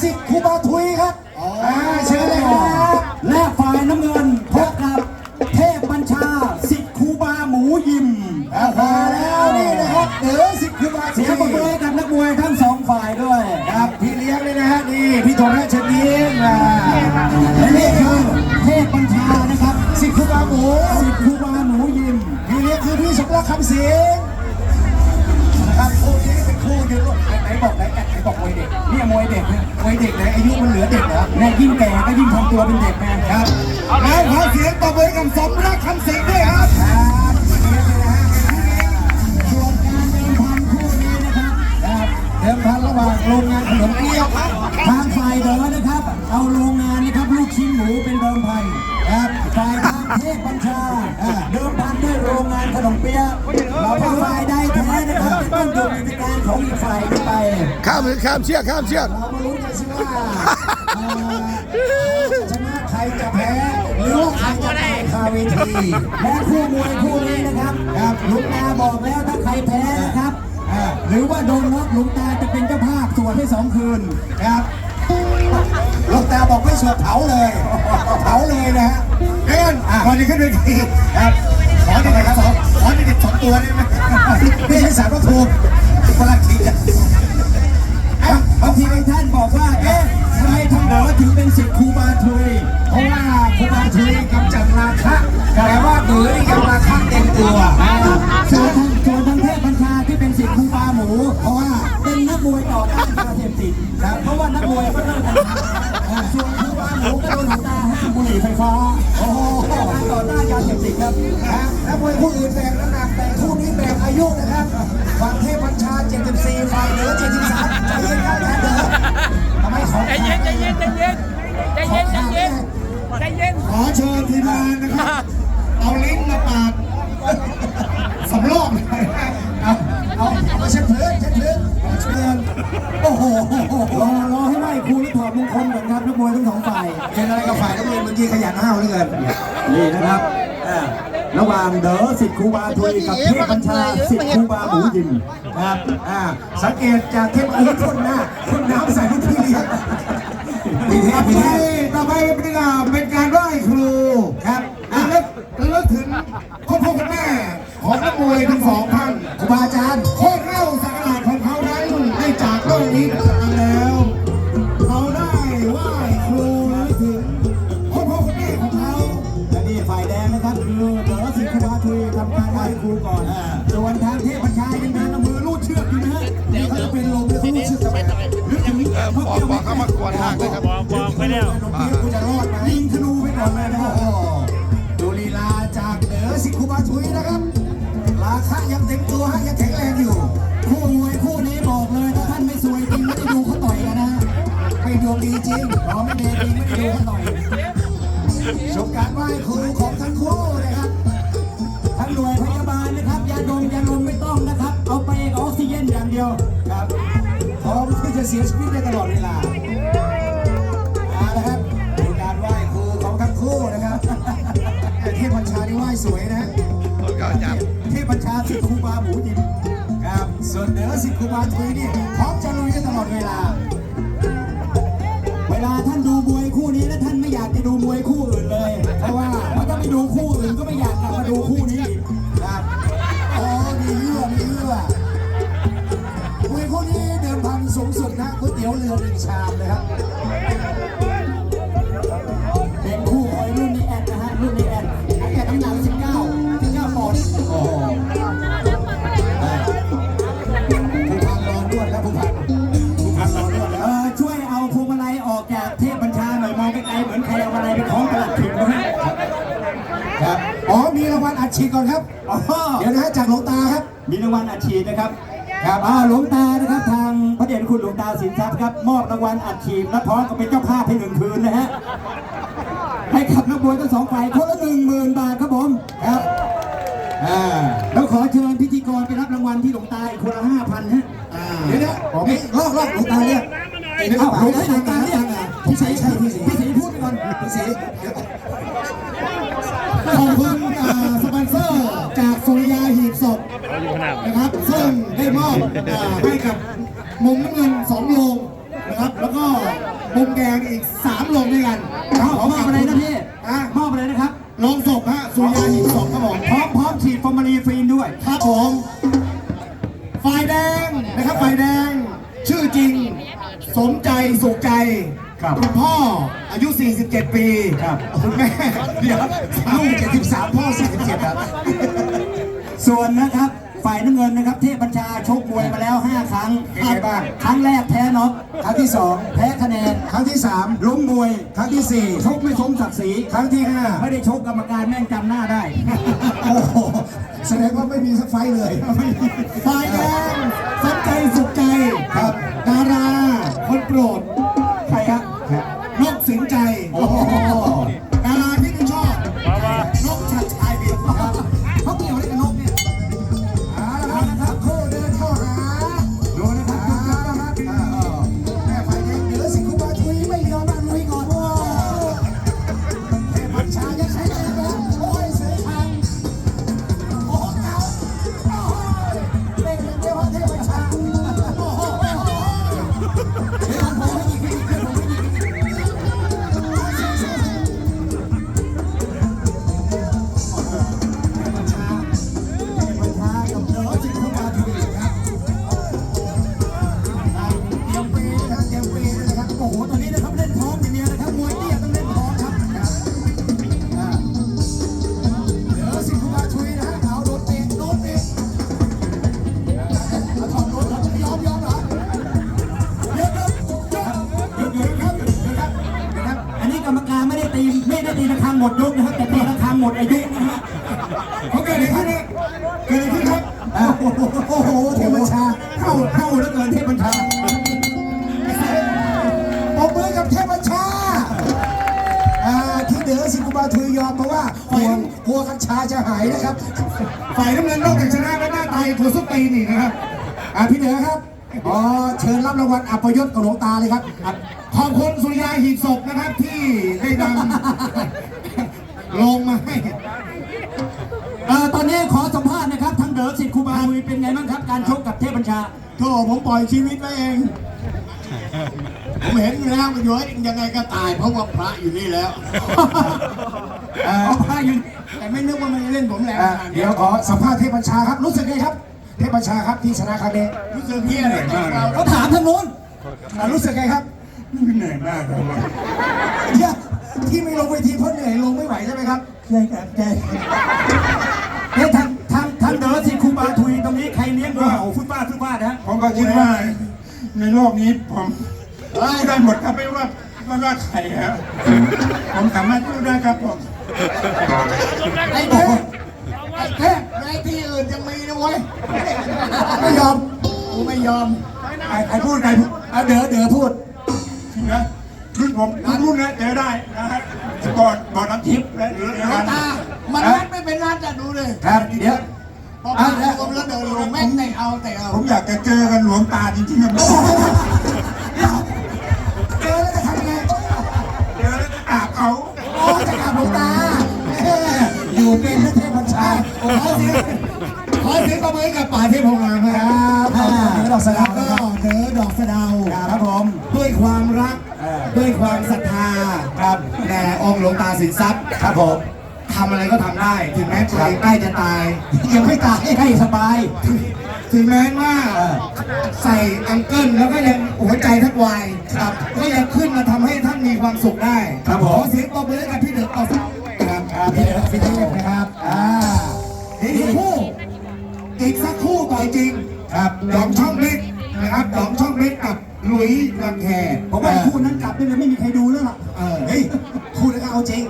สิทธิ์ครูบาทุยครับอ่าเชิญเลยครับและฝ่ายน้ำเงินพบกับเทพบัญชาสิทธิ์ครูบาหมูยิมอ่ามาแล้วนี่นะครับ เด๋อสิทธิ์ครูบาทุเสียงปรบมือยให้กับนักมวยทั้งสองฝ่ายด้วยครับพี่เลี้ยงเลยนะฮะนี่พี่ธงราชเนียงอ่าและนี่คือเทพบัญชานะครับสิทธิ์ครูบาหมูสิทธิ์ครูบาหมูยิมพี่เลี้ยงคือพี่สมรักคำเสียง คู่ยืนไหนบอกไหนไหนบอกมวยเด็กเนี่ยมวยเด็กนะมวยเด็กไหนอายุมันเหลือเด็กเหรอแน่ยิ่งแก่ก็ยิ่งทำตัวเป็นเด็กนะครับแล้วขอเสียงตบมือกับสมรักคำเสียงด้วยครับส่วนการเดิมพันคู่นี้นะครับครับเดิมพันระหว่างโรงงานขนมเปี๊ยะครับทางฝ่ายเดินนะครับ เอาโรงงานนะครับลูกชิ้นหมูเป็นเดิมพันครับฝ่ายทางเทพบัญชาอ่าเดิมพันด้วยโรงงานขนมเปี๊ยะ ของอีกฝ่ายขึ้นไป ข้ามหรือข้ามเชือกข้ามเชือก เรามาลุ้นกันสิว่าเอ่อชนะใครจะแพ้หรือว่าใครจะได้คาเวทีและคู่มวยคู่นี้นะครับครับหลุงตาบอกแล้วถ้าใครแพ้นะครับอ่าหรือว่าโดนน็อกหลุงตาจะเป็นเจ้าภาพสวดให้สองคืนครับลูกตาบอกไม่สวดเผาเลยเผาเลยนะฮะเอ็นก่อนจะขึ้นเวทีครับขอเด็กๆสองขอเด็กๆสองตัวได้ไหมไม่ใช่สารวัตถุค นละทีอะบางทีบางท่านบอกว่า เอ๊ะทำไมทางเหนือถึงเป็นสิทธิ์ครูบาทุยเพราะว่าครูบาทุยกำจัดราคะแต่ว่าเบือนี่ยังราคะเต็มตัวอ่าส่วนทางส่วนทางเทพบัญชาที่เป็นสิทธิ์ครูบาหมู เพราะว่าเป็นนักมวยต่อต้านยาเสพติดครับเพราะว่านักมวยก็เลิกกันส่วนครูบาหมูก็โดนหลวตาห้ามบุหรี่ไฟฟ้าโอ้โหต่อต้านยาเสพติดครับนะนักมวยคู่อื่นแบ่งน้ำหนักแต่คู่นี้แบ่งอายุนะครับฝั่งเทพ อเชิญทีมงานนะครับ เอาลิ้นมาปาดสำรอกหน่อยเอาเอาเอามาเช็ดพื้นเช็ดพื้นเอาเชิญโอ้โหรอรอให้ไหว้ครูแล้วถอดมงคลก่อนครับนักมวยทั้งสองฝ่ายเป็นอะไรกับฝ่ายนักเรียนเมื่อกี้ขยันห้าวเหลือเกินนี่นะครับอ่าระหว่างเด๋อสิทธิ์ครูบาทุยกับเทพบัญชาสิทธิ์ครูบาหมูยิมครับอ่าสังเกตจากเทปอุ้ยพ่นหน้าพ่นน้ำใส่ทุกทีเลี้ยง มีเทปมีเทปต่อไปเป็นการเป็นการไหว้ครูครับระลึกระลึกถึงพ่อพ่อคุณแม่ของนักมวยทั้งสองท่านครูบาอาจารย์โคตรเล่าสักการะของเขานั้นได้จากโลกนี้ แล้วขนมเปี๊ยะกูจะรอดไหมยิงธนูไปก่อนเลยนะคโอ้รับโหดูลีลาจากเหนือสิคุบาทุยนะครับราคายังเต็มตัวฮะยังแข็งแรงอยู่ คู่มวยคู่นี้บอกเลยถ้าท่านไม่สวยจริงไม่ได้ดูเขาต่อยกันนะฮะไม่ดวงดีจริงรอไม่เดจริงไม่ได้ดูเขาต่อยชมการไหว้ครูของทั้งคู่นะครับทั้งหน่วยพยาบาลนะครับยาดมยาลมไม่ต้องนะครับ เอาไปกับออกซิเจนอย่างเดียวครับพร้อมที่จะเสียชีวิตได้ตลอดเวลาเอา เทพบัญชาสิคูบาหมูยิมครับส่วนเหนือสิคุบาทุยนี่พร้อมจะลุยตลอดเวลา เวลาท่านดูมวยคู่นี้แล้วท่านไม่อยากจะดูมวยคู่อื่นเลย เพราะว่าเพราะถ้าไปดูคู่อื่นก็ไม่อยากกลับมาดูคู่นี้อีกครับโอ้มีเยื่อมีเยื่อมวยคู่นี้เดิมพันสูงสุดนะก๋วยเตี๋ยวเรือหนึ่งชามเลยครับ วัลอัดฉีดก่อนครับ อ๋อเดี๋ยวนะฮะจากหลวงตาครับ มีรางวัลอัดฉีดนะครับ ครับอ่าหลวงตานะครับทางพระเดชคุณหลวงตาสินทรัพย์ครับมอบรางวัลอัดฉีดและพร้อมกับเป็นเจ้าภาพให้หนึ่งคืนนะฮะ ให้ขับนักมวยทั้งสองฝ่ายคนละหนึ่งหมื่นบาทครับผม ครับอ่าแล้วขอเชิญพิธีกรไปรับรางวัลที่หลวงตาอีกคนละห้าพันฮะอ่าเดี๋ยวนะผมลอกลอกหลวงตาเรียกเอ้ยเอ้าหหลลววงงตาตาเรียกเรียกพี่สีใช่พี่สีพี่ศรีพูดไปก่อนพี่สีขอบคุณอ่าสปอนเซอร์จากสุริยาหีบศพ นะครับ ซึ่งได้มอบอ่า ให้กับมุมน้ำเงินสองโลงนะครับ แล้วก็มุมแดงอีกสามลงด้วยกันเอามอบอะไรนะพี่อะมอบอะไรนะครับลงศพฮะสุริยาหินศพครับผมพร้อมพร้อมฉีดฟอร์มาลีนฟรีนด้วยครับผมฝ่ายแดงนะครับฝ่ายแดง ชื่อจริง สมใจสุขใจครับณพ่ออายุ 47 ปีครับคุณแม่เดี๋ยวลูก73 พ่อ 47 ครับ ส่วนนะครับ ฝ่ายน้ำเงินนะครับ เทพบัญชาชกมวยมาแล้ว 5 ครั้งเป็นไงบ้างครั้งแรกแพ้น็อกครั้งที่2แพ้คะแนนครั้งที่ล้มมวย3ครั้งที่ชกไม่สมศักดิ์ศรี4ครั้งที่ไม่ได้ชกกรรมการแม่งจำหน้าได้5โอ้โหแสดงว่าไม่มีสักไฟต์เลยฝ่ายแดงสมใจสุขใจครับดาราคนโปรดใครครับนกสินใจโอ้โห หมดยกนะครับแต่ตีระฆังหมดอายุนะฮะเขาเกิดอะไรขึ้นเนี่เกิดอะไรขึ้นครับอ่าโอ้โหโอ้โหเทพบัญชาเข้าเข้าแล้วเกินเทพบัญชาปรบมือกับเทพบัญชาอ่าที่เดือสิกุบาทุยยอมเพราะว่าห่วงกลัวกัญชาจะหายนะครับ ฝ่ายน้ำเงินนอกจากชนะแล้วหน้าตายกลัวสุดตีนอีกนะครับอ่าพี่เหนือครับอ๋อเชิญรับรางวัลอัปยศกับหลวงตาเลยครับ ขอบคุณสุริยาหีบศพนะครับที่ได้นำ การชกกับเทพบัญชาโธ่ผมปล่อยชีวิตไว้เอง ผมเห็นอยู่แล้วมันอยู่ให้ยังไงก็ตาย เพราะว่าพระอยู่นี่แล้วเอ่อพายุนแต่ไม่นึกว่ามันจะเล่นผมแรงอะขนาดนี้เดี๋ยวขอสัมภาษณ์เทพบัญชาครับ รู้สึกไงครับ เทพบัญชาครับที่ชนะครั้งนี้รู้สึกเฮียเลยเราเขาถามทางนู้นอะรู้สึกไงครับเหนื่อยมากเลยเดี๋ยวที่ไม่ลงเวทีเพราะเหนื่อยลงไม่ไหวใช่ไหมครับใช่ครับใช่ ก็คิดว่าในโลกนี้ผมสู้ได้หมดครับไม่ว่าไม่ว่าใครครับผมสามารถสู้ได้ครับผมไอ้เทพไอ้เทพในที่อื่นยังมีนะเว้ยไม่ยอมกูไม่ยอมใครใครพูดใครพูดอะเดี๋ยวเดี๋ยวพูดนะรุ่นผมทุกรุ่นนะเจอได้นะฮะบอดบอดน้ำทิพย์และหรือหลวงตามันนัดไม่เป็นนัดอะดูเลยครับเดี๋ยว พอมารวมแล้วเดินลงแม่งแต่เอาแต่เอาผมอยากจะเจอกันหลวงตาจริงๆครับเจอแล้วจะทำยังไงเจอแล้วจะกราบเขาโอ้จะกลับหลวงตาเอ้ยอยู่เป็นนะเทพบัญชาขอเสียงขอเสียงตบมือให้กับป่าเทพพงษ์งามคครัรับบเดี๋ยวดอกสะเดาวก็นะครับเนื้อดอกสะเดาครับผมด้วยความรักเออด้วยความศรัทธาครับแด่องค์หลวงตาสินทรัพย์ครับผม ทำอะไรก็ทำได้ ถึงแม้ตัวเองใกล้จะตาย ยังไม่ตายให้สบาย ถึงแม้ว่าเออใส่อังเกิลแล้วก็ยังหัวใจแทักวายครับก็ยังขึ้นมาทำให้ท่านมีความสุขได้ครับผม ขอเสียงปรบมือให้กับพี่เดือดต่อสาวด้วยครับครับพี่เดชพี่เทพนะครับอ่าอีกสักครู่อีกสักครู่ต่อยจริงครับหยองช่องมิตรนะครับหยองช่องมิตรกับหลุยส์ลังแคผมว่าไอ้คู่นั้นกลับไปเลยไม่มีใครดูแล้วล่ะ เออ เฮ้ยคู่นี้ก็เอาจริง